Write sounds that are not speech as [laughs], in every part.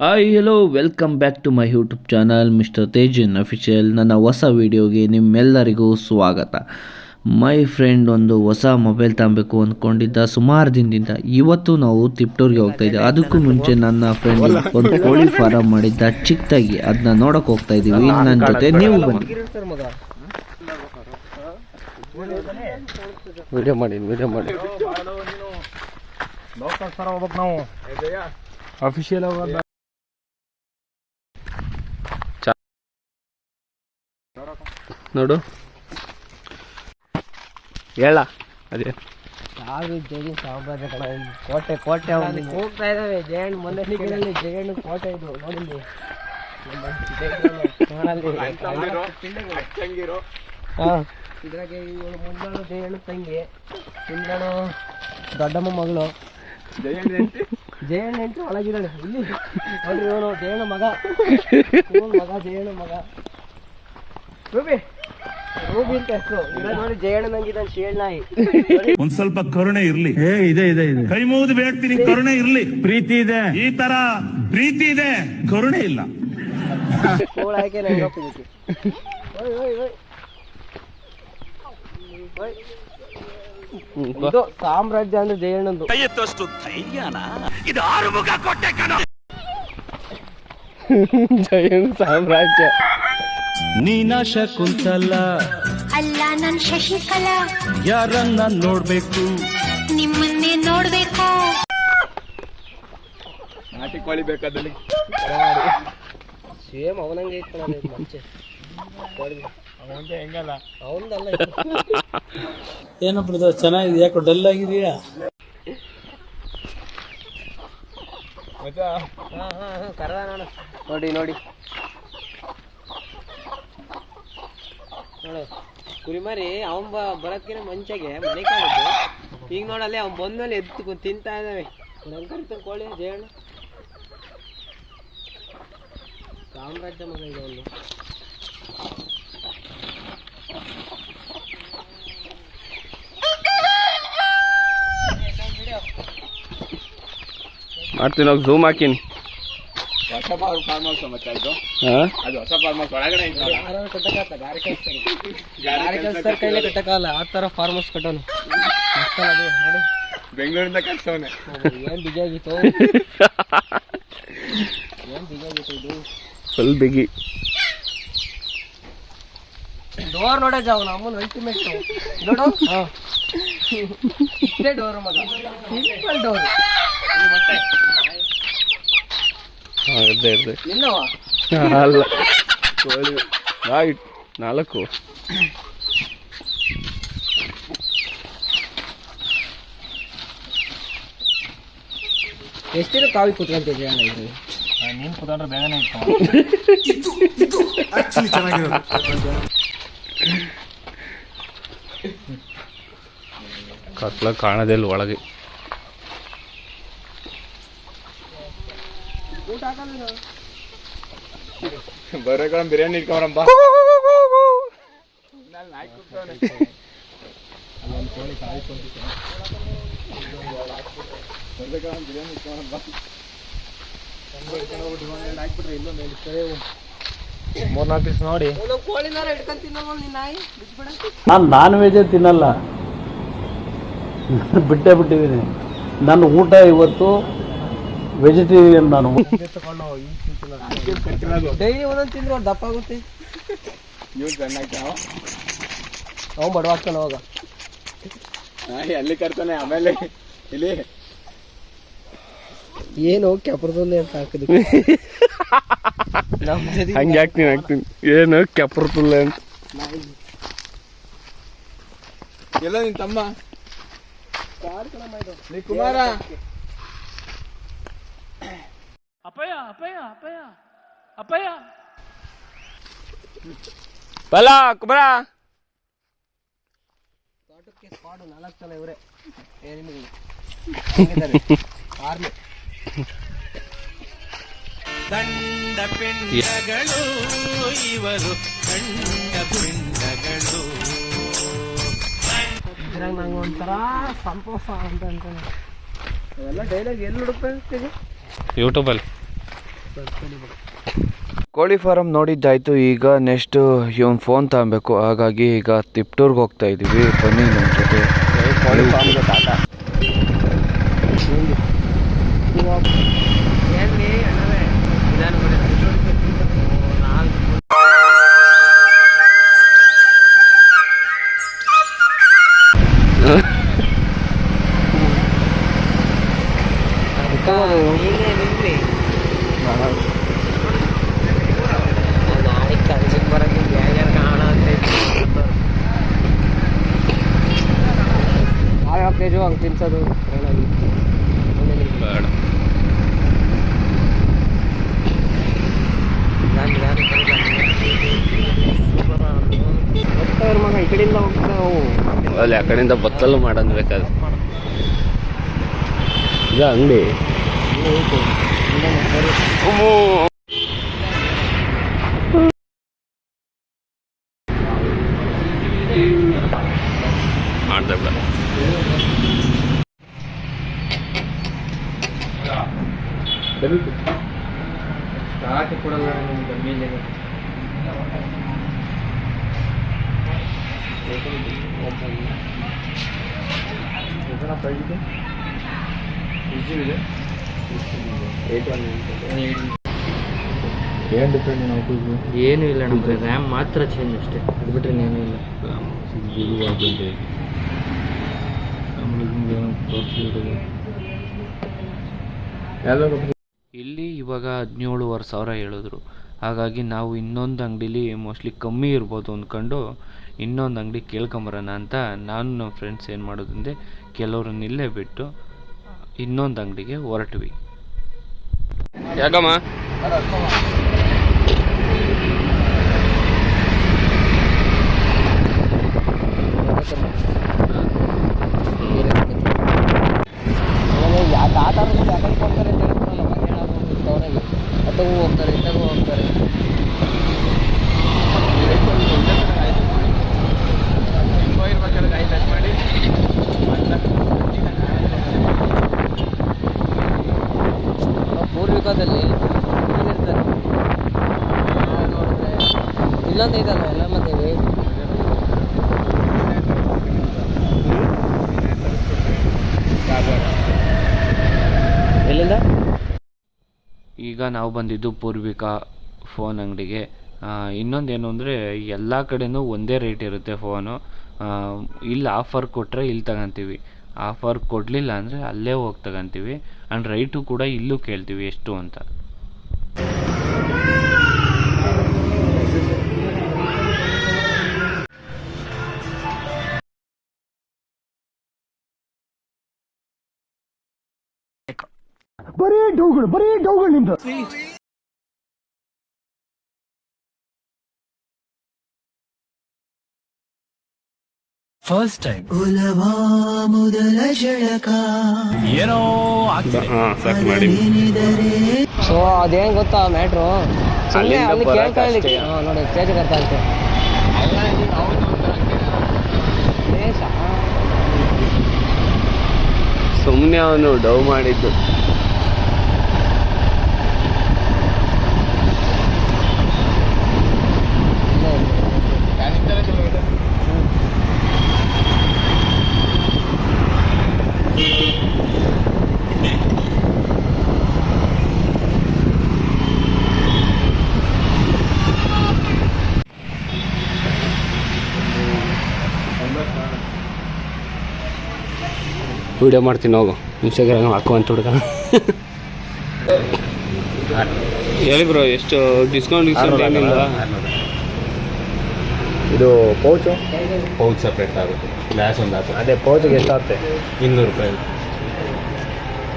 Hi hello welcome back to my YouTube channel mister Tejan official ನನ್ನ ಹೊಸ ವೀಡಿಯೋಗೆ ನಿಮ್ಮೆಲ್ಲರಿಗೂ ಸ್ವಾಗತ. ಮೈ ಫ್ರೆಂಡ್ ಒಂದು ಹೊಸ ಮೊಬೈಲ್ ತಗೊಬೇಕು ಅಂದ್ಕೊಂಡಿದ್ದ ಸುಮಾರು ದಿನದಿಂದ ಇವತ್ತು ನಾವು ತಿಪ್ಟೂರ್ಗೆ ಹೋಗ್ತಾ ಇದ್ದೀವಿ ಅದಕ್ಕೂ ಮುಂಚೆ ನನ್ನ ಫ್ರೆಂಡ್ ಒಂದು ಕೋಳಿ ಫಾರಂ ಮಾಡಿದ್ದ. ಚಿಕ್ಕದಾಗಿ ಅದನ್ನ ನೋಡೋಕೆ ಹೋಗ್ತಾ ಇದೀವಿ ನನ್ನ ಜೊತೆ ನೀವು ಬನ್ನಿ. ವಿಡಿಯೋ ಮಾಡಿ ವಿಡಿಯೋ ಮಾಡಿ. ಲೋಕಲ್ ಸರ್ ಹೋಗ್ಬೇಕು ನಾವು. ಅಫಿಷಿಯಲ್ ನೋಡು. ಹೇಳ. ಅದೇ. ಸಾಮ್ರಾಜ್ಯ ಕಣ ಕೋಟೆ ಕೋಟೆ ಹೋಗ್ತಾ ಇದಾವೆ ಜೈನ್ ಮೊನ್ನೆ ಕೋಟೆ ಇದು ನೋಡಿಲ್ಲಿ. ಇದ್ರಾಗೆ ಇವಳು ಮುಂದಳು ಜಯಣ್ಣ ತಂಗಿ ಹಿಂದಳು ದೊಡ್ಡಮ್ಮ ಮಗಳು. ಜಯಣ್ಣ ಎಂಟು ಒಳಗಿದ್ದಾಳೆ. ಇಲ್ಲಿ ಇವನು ಜಯಣ್ಣ ಮಗ. [laughs] ಮಗ ಜಯಣ್ಣ ಮಗ. ರೂಬಿ ಒಂದ್ ಸ್ವಲ್ಪ ಕರುಣೆ ಇರ್ಲಿ. ಇದೆ ಇದೆ ಇದೆ. ಕೈ ಮುಗಿದು ಬೇಡ್ತೀನಿ ಕರುಣೆ ಇರ್ಲಿ. ಪ್ರೀತಿ ಇದೆ. ಈ ತರ ಪ್ರೀತಿ ಇದೆ ಕರುಣೆ ಇಲ್ಲ. ಸಾಮ್ರಾಜ್ಯ ಓಯ್ ಓಯ್ ಓಯ್. ಓಯ್. ಇದು ಸಾಮ್ರಾಜ್ಯ ಅಂದ್ರೆ ಜಯಣ್ಣಂದು. [laughs] ಜೈನ್ ಸಾಮ್ರಾಜ್ಯ. ನೀನಾ ಶಕುಂತಲ ಅಲ್ಲ ನನ್ ಶಶಿಕಲಾ ಯಾರನ್ನ ನೋಡ್ಬೇಕು? ನಿಮ್ಮನ್ನೇ ನೋಡ್ಬೇಕು. ಸೇಮ್ ಅವನಂಗೆ ಇತ್ತು ನಾನು ಇದು ಮುಂಚೆ. ಹೆಂಗಲ್ಲ? ಅವನದಲ್ಲ ಏನಪ್ಪ ಇದು ಚೆನ್ನಾಗಿದೆ ಯಾಕೋ ಡಲ್ ಆಗಿದೆಯಾ? ಮಚ್ಚಾ ಹಾ ಹಾ ಹಾ ಕರದ ನೋಡಿ ನೋಡಿ. ನೋಡಿ. ಕುರಿಮರಿ ಅವನ್ ಬ ಬರೋದ್ಕಿನ ಮುಂಚೆಗೆ ಮನೆ ಕಾಣಿದ್ದು ಈಗ ನೋಡಲ್ಲಿ ಅವ್ನ್ ಬಂದಲ್ಲಿ ಎದ್ದು ತಿಂತಾ ಇದ್ದಾವೆ ನಂಗೆ ಕರಿತಾನೆ ಕೋಳಿ, ಜೇನು. ಸಾಮ್ರಾಜ್ಯ ಮಗ ಇದೆ ಅವನು ಮಾಡ್ತೀನಿ, ಹೋಗಿ ಝೂಮ್ ಹಾಕಿನಿ. ಹೊಸ ಫಾರ್ಮ್ ಹೌಸ್ ಮತ್ತೆ ಹಾ ಅದು ಹೊಸ ಫಾರ್ಮ್ ಹೌಸ್ ಒಳಗಡೆ ಐತಲ್ಲ ಯಾರು ಕಟ್ಟಕ್ಕಾಗ್ತ ಗಾರಿ ಗಾರಿ ಕಳಿಸ್ತಾರೆ ಕೈಲೇ ಕಟ್ಟಕ್ಕಾಗಲ್ಲ ಆ ಥರ ಫಾರ್ಮ್ ಹೌಸ್ ಕಟ್ಟೋನು. ಅದು ನೋಡಿ. ಬೆಂಗಳೂರಿಂದ ಕಳ್ಸವನೆ ಏನ್ ಬಿಗಿ ಆಗಿತ್ತು? [laughs] ಏನ್ ಬಿಗಿ ಆಗಿತ್ತು ಇದು? ಫುಲ್ ಬಿಗಿ. ಡೋರ್ ನೋಡೇ ಜಾವ ನಮ್ಮನ್ ಅಲ್ಟಿಮೇಟ್ ನೋಡು. ಹಾ. ಇಷ್ಟೇ ಡೋರ್ ಮಗ. ಸಿಂಪಲ್ ಡೋರ್ ಹಾ ಇರ್ದೆ ಅಲ್ಲ. ಕೋಳಿ ನಾಲ್ಕು. ಎಷ್ಟಿರ ಕಾವಿ ಕುತ್ಕೊಂತಿದ್ವಿ ಅಣ್ಣ ಇದು? ನೀನ್ ಕುತ್ಕೊಂಡ್ರೆ ಬೇಗನೆ ಇತ್ತು. ಕತ್ಲ ಕಾಣದಿಲ್ಲ ಒಳಗೆ. ಬರೋಗಳ ಬಿರಿಯಾನಿ ಇಟ್ಕೊಂಬರಮ್ಮ ಬಿರಿಯಾನಿ ನೋಡಿ. ಹಿಡ್ಕೊಂಡ್ ತಿನ್ನಲ್ವ ನಿನ್ನ ನಾಯಿ ಬಿಟ್ಬಿಡ ನಾನು ನಾನ್ ವೆಜ್ ತಿನ್ನಲ್ಲ. ಬಿಟ್ಟೇ ಬಿಟ್ಟಿದ್ದೀನಿ ನನ್ನ ಊಟ ಇವತ್ತು ವೆಜಿಟೇರಿಯನ್ ನಾನು. ಡೈಲಿ ಒಂದೊಂದು ತಿಂದ್ರೆ ಅವ್ರು ದಪ್ಪ ಆಗುತ್ತೆ. ಅವ್ನು ಬಡವಾಗ್ತಾನೆ ಅವಾಗ. ಅಲ್ಲಿ ಕರ್ತಾನೆ ಆಮೇಲೆ ಇಲ್ಲಿ ಏನು ಕೆಪ್ರದೊಂದೇ ಅಂತ ಹಾಕಿದ್ವಿ ಹಂಗೆ ಹಾಕ್ತೀನಿ ಹಾಕ್ತೀನಿ. ಏನು ಕೆಪ್ರತಲ್ಲ ಅಂತ. ಎಲ್ಲ ನಿನ್ ತಮ್ಮ? ನೀ ಅಪಯ ಬಲ ಕುಮಾರ ತೋಟಕ್ಕೆ ಸ್ಪಾಡು ನಾಲ್ಕು ಜನ ಇವರೇ. ಏನಿಲ್ಲ ಆರ್ಮಿ ಇದ್ರಾಗ ನಂಗೆ ಒಂಥರ ಸಂತೋಷ ಅಂತ ಅಂತಾನೆ. ಅವೆಲ್ಲ ಡೈಲಾಗ್ ಎಲ್ಲಿ ಹುಡುಕ್ಬೇಕು ಯೂಟ್ಯೂಬಲ್ಲಿ ಕೋಳಿ ಫಾರಮ್ ನೋಡಿದ್ದಾಯ್ತು, ಈಗ ನೆಕ್ಸ್ಟ್ ಇವನ್ ಫೋನ್ ತಗೋಬೇಕು. ಹಾಗಾಗಿ ಈಗ ತಿಪ್ಟೂರ್ಗೆ ಹೋಗ್ತಾ ಇದೀವಿ. ಬನ್ನಿ ನಮ್ಮ ಜೊತೆ. ಕೋಳಿ ಆ ಕಡೆಯಿಂದ ಬತ್ತಲು ಮಾಡೋದು ಬೇಕಾದ್ರೆ. ಅಂಗಡಿ. ಮಾಡ್ದೆ ಬಿಡ ಸ್ಟಾರ್ಟ್ ಕೊಡಲ್ಲ ಏನು ಏನೂ ಇಲ್ಲ ನಮ್ಗೆ ರ್ಯಾಮ್ ಮಾತ್ರ ಚೇಂಜ್ ಅಷ್ಟೇ. ಅದ್ಬಿಟ್ರೆ ಏನೂ ಇಲ್ಲ. ಇಲ್ಲಿ ಇವಾಗ ಹದಿನೇಳುವರೆ ಸಾವಿರ ಹೇಳಿದ್ರು. ಹಾಗಾಗಿ ನಾವು ಇನ್ನೊಂದು ಅಂಗಡೀಲಿ ಮೋಸ್ಟ್ಲಿ ಕಮ್ಮಿ ಇರ್ಬೋದು ಅಂದ್ಕೊಂಡು ಇನ್ನೊಂದು ಅಂಗಡಿ ಕೇಳ್ಕೊಂಬರೋಣ ಅಂತ ನಾನು ನಮ್ಮ ಫ್ರೆಂಡ್ಸ್ ಏನು ಮಾಡೋದಂದೆ ಕೆಲವ್ರನ್ನ ಇಲ್ಲೇ ಬಿಟ್ಟು ಇನ್ನೊಂದು ಅಂಗಡಿಗೆ ಹೊರಟ್ವಿ. ಯಾಕಮ್ಮ? ಇಲ್ಲೊಂದು ಇದಲ್ಲ ಎಲ್ಲ ಮತ್ತೆ ಎಲ್ಲಿಂದ? ಈಗ ನಾವು ಬಂದಿದ್ದು ಪೂರ್ವಿಕಾ ಫೋನ್ ಅಂಗಡಿಗೆ. ಇನ್ನೊಂದೇನು ಅಂದರೆ ಎಲ್ಲ ಕಡೆನೂ ಒಂದೇ ರೇಟ್ ಇರುತ್ತೆ ಫೋನು. ಇಲ್ಲಿ ಆಫರ್ ಕೊಟ್ಟರೆ ಇಲ್ಲಿ ತಗೊಂತೀವಿ. ಆಫರ್ ಕೊಡಲಿಲ್ಲ ಅಂದರೆ ಅಲ್ಲೇ ಹೋಗಿ ತಗೊಂತೀವಿ. ಆ್ಯಂಡ್ ರೈಟು ಕೂಡ ಇಲ್ಲೂ ಕೇಳ್ತೀವಿ ಎಷ್ಟು ಅಂತ. ಫಸ್ಟ್ ಟೈಮ್ ಏನೋ ಡೌಗಳು ಮಾಡಿ. ಸೊ ಅದೇನ್ ಗೊತ್ತಾ ಮ್ಯಾಟ್ರು ಸುಮ್ಮನೆ ಅಲ್ಲಿಂದ ಅಲ್ಲಿ ಬರಕ್ಕೆ ಕೇಳ್ಕೊಳ್ಳಿ ಅಷ್ಟೇ. ಹಾ, ನೋಡಿ ಸ್ಟೇಜ್ ಕರ್ತಾ ಇತ್ತು ಸುಮ್ಮನೆ ಅವನು ಡವ್ ಮಾಡಿದ್ದು ಇಲ್ಲೇ ಇದೆ. ವಿಡಿಯೋ ಮಾಡ್ತೀನಿ ಹೋಗು. ಇನ್ಸ್ಟಾಗ್ರಾಮ್ ಹಾಕುವಂತ ಹುಡುಗ ಹೇಳಿ ಬ್ರೋ ಎಷ್ಟು ಡಿಸ್ಕೌಂಟ್ ಡಿಸ್ಕೌಂಟ್ ಏನಿಲ್ಲ. ಇದು ಪೌಚು? ಪೌಚ್ ಸಪ್ರೇಟ್ ಆಗುತ್ತೆ. ಗ್ಲಾಸ್ ಒಂದು ಆಗುತ್ತೆ ಅದೇ ಪೌಚಿಗೆ ಎಷ್ಟಾಗುತ್ತೆ ಇನ್ನೂರು ರೂಪಾಯಿ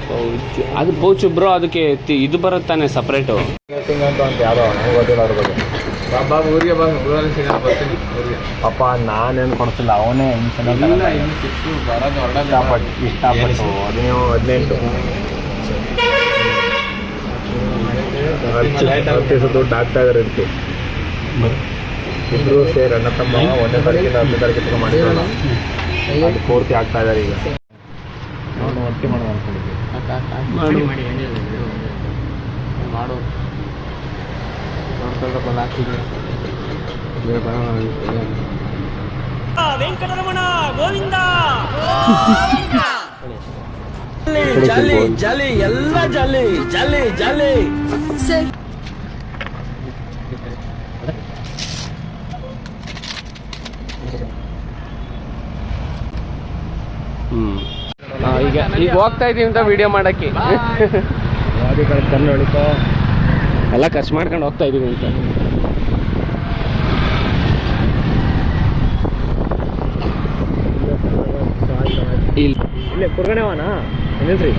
ಪೌಚ್. ಅದು ಪೌಚ್ ಬ್ರೋ ಅದಕ್ಕೆ ತಿ- ಇದು ಬರುತ್ತಾನೆ ಸಪ್ರೇಟು ಅಂತ ನನಗೆ ಗೊತ್ತಿಲ್ಲ ಅದ್ರ ಬಗ್ಗೆ ಬಾಬಾ ಊರಿಗೆ ಬಾ ಊರಲ್ಲಿ ಸಿಗೋಣ ಬರ್ತೀನಿ ಊರಿಗೆ. ಪಾಪ ನಾನೇನು ಕೊಡ್ತಿಲ್ಲ ಅವನೇ ಇಲ್ಲ ಇನ್ನು ಸಿಕ್ತು ಬರೋದು ಹೊರಡೋದು ಇಷ್ಟಪಟ್ಟು ಹದಿನೇಳು ಹದಿನೆಂಟು. ಹತ್ತು ದುಡ್ಡು ಆಗ್ತಾ ಇದಾರೆ ಅಂತ ಇಬ್ರು ಸೇರಿ ಅಣ್ಣ ತಮ್ಮ ಒಂದನೇ ತಾರೀಕಿಂದ ಹತ್ತನೇ ತಾರೀಕು ತನಕ ಅದು ಪೂರ್ತಿ ಆಗ್ತಾ ಇದ್ದಾರೆ ಈಗ. ನಾನು ಒಟ್ಟಿ ಮಾಡೋಣ ಅನ್ಕೊಂಡಿದ್ದೆ ಮಾಡು ನೋಡ್ಕೊಳ್ರಪ್ಪ ಹಾಕ್ತಿದ್ದೆ ಬೇರೆ ಗೋವಿಂದ! ಜಾಲಿ ಜಾಲಿ ಎಲ್ಲ ಜಾಲಿ ಜಾಲಿ ಜಾಲಿ. ಹ್ಮ್. ಆ, ಈಗ ಈಗ ಹೋಗ್ತಾ ಇದೀವಿ ಅಂತ ವಿಡಿಯೋ ಮಾಡಕ್ಕೆ. [laughs] ಕಣ್ಣು ಹೊಳಿಕೋ ಎಲ್ಲ ಖರ್ಚು ಮಾಡ್ಕೊಂಡು ಹೋಗ್ತಾ ಇದೀವಿ ಅಂತ. ಇಲ್ಲಿ. ಕುರ್ಗಣೆವನ? ನಿಲ್ಸ್ರಿ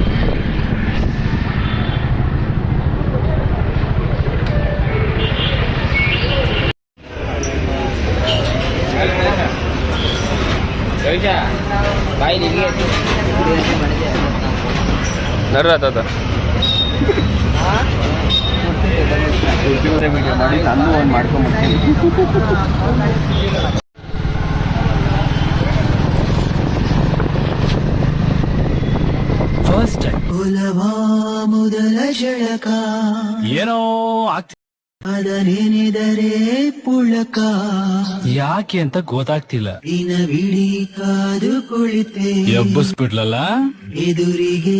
ನರ್ರಾತದ ವಿಡಿಯೋ ಮಾಡಿ ನಾನು ಒಂದು ಮಾಡ್ಕೊಂಡ್ಬಿಡ್ತೀನಿ. ಮೊದಲ ಜಳಕ. ಏನೋ ಆಗ್ತಿ ಅದರೇನೆದರೆ ಪುಳಕ. ಯಾಕೆ ಅಂತ ಗೊತ್ತಾಗ್ತಿಲ್ಲ. ದಿನವಿಡೀ ಕಾದು ಕುಳಿತೆ. ಎಬ್ಬಿಸ್ಬಿಡ್ಲಲ್ಲ? ಎದುರಿಗೆ